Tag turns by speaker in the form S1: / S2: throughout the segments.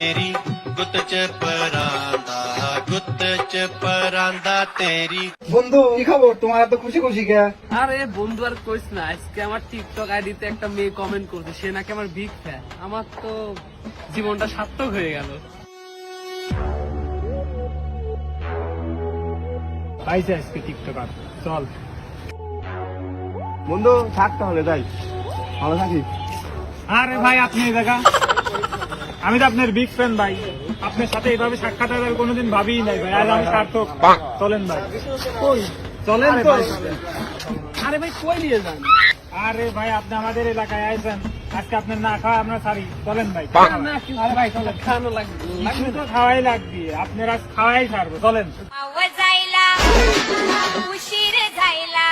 S1: ਤੇਰੀ ਗੁੱਤ ਚ ਪਰਾਂਦਾ ਗੁੱਤ ਚ ਪਰਾਂਦਾ ਤੇਰੀ
S2: বন্ধু কি খবর তোমার এত খুশি খুশি কে
S3: আরে বন্ধু আর কইস না আজকে আমার টিকটক আইডিতে একটা মেয়ে কমেন্ট করছে সে নাকি আমার বিগ ফ্যান আমার তো জীবনটা সার্থক হয়ে গেল
S4: পাইছে আজকে টিকটক আর চল
S2: বন্ধু থাক তাহলে তাই ভালো থাকি
S4: আরে ভাই আপনি এই জায়গা আমি তো আপনার বিগ ফ্যান ভাই। আপনার সাথে এভাবে সাক্ষাৎ আর কোনোদিন ভাবি নাই ভাই। আর আমি সার্থক। চলেন ভাই।
S3: কই?
S4: চলেন তো।
S3: আরে ভাই কই নিয়ে যান?
S4: আরে ভাই আপনি আমাদের এলাকায় আইছেন। আজকে আপনার না খাওয়া আমরা সারি চলেন ভাই।
S3: আরে ভাই চলেন। খাওয়ানো লাগবে।
S4: তো খাওয়াই লাগবে। আপনার আজ খাওয়াই সারবো চলেন।
S5: উশির যাইলা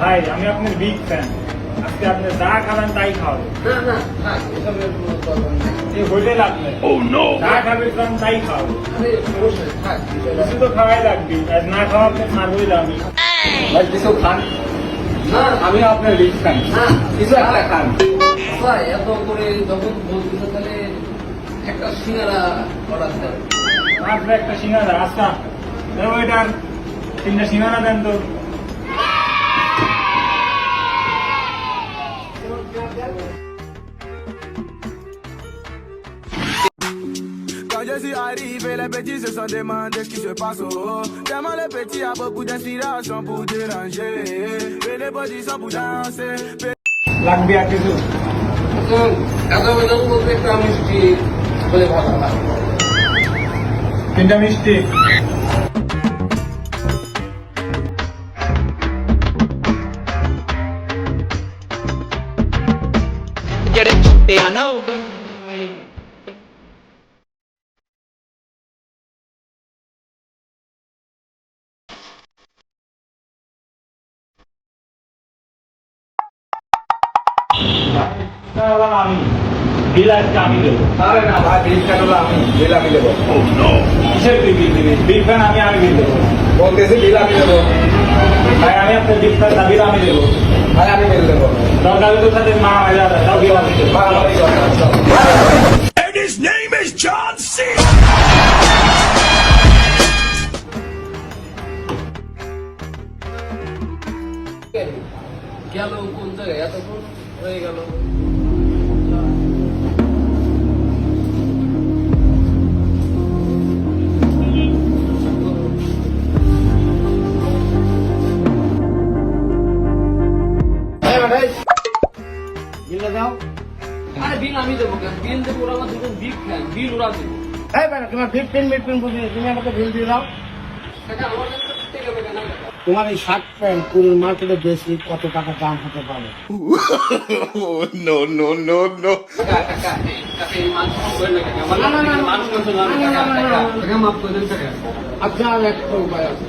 S4: ভাই আমি আপনার বিগ ফ্যান আজকে আপনি যা খাবেন তাই
S3: দরকার নেই
S4: এই হোটেল আপনি যা খাবেন তাই কিছু তো খাওয়াই লাগবে। আর না খাওয়া আপনি মারবই আমি।
S2: ভাই কিছু খান।
S3: না
S2: আমি আপনার রিচ খান কিছু একটা খান।
S3: ভাই এত করে যখন বলতেছে তাহলে একটা সিঙ্গারা অর্ডার দেন
S4: একটা সিঙ্গারা আচ্ছা। দেবো এটার তিনটা সিঙ্গারা দেন তো।
S6: suis arrivé, les petits se sont demandé ce qui se passe. Oh. Tellement les petits a beaucoup d'inspiration pour déranger. Et les petits sont pour danser.
S4: লাগবে আর কিছু
S3: এত বেতন বলতে একটা মিষ্টি হলে ভালো হয়
S4: তিনটা মিষ্টি না, না, আমি বিল আজকে আমি দেবো
S2: আরে না ভাই খান হলো আমি বিল আমি দেবো
S4: কিসের তুই বিল দিবি বিল ফ্যান আমি আমি বিল দেবো
S2: বলতেছি বিল আমি দেবো
S4: ভাই আমি আপনার বিল ফ্যান বিল আমি দেবো
S2: ভাই আমি বিল দেবো
S4: দরকার তোর সাথে মা হাজার তাও বিল আমি দেবো
S6: his name is John C.
S3: গেল কোন জায়গায় এতক্ষণ হয়ে গেল
S2: এই ভাই বিলটা দাও
S3: আরে বিল আমি দেবো কেন বিল দেবো ওরা আমার দুজন বিগ ফ্যান বিল ওরা দেবো
S2: এই ভাই তোমার ফিফটিন মিনিট বুঝি তুমি আমাকে বিল দিয়ে দাও
S3: সেটা আমার কাছে থেকে হবে কেন
S2: তোমার এই শার্ট প্যান্ট পুরো মার্কেটে বেশি কত টাকা দাম হতে পারে?
S3: না
S2: না, না, না, একটা উপায় আছে।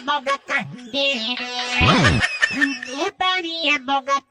S5: Boga Candeiro. Candebaria Boga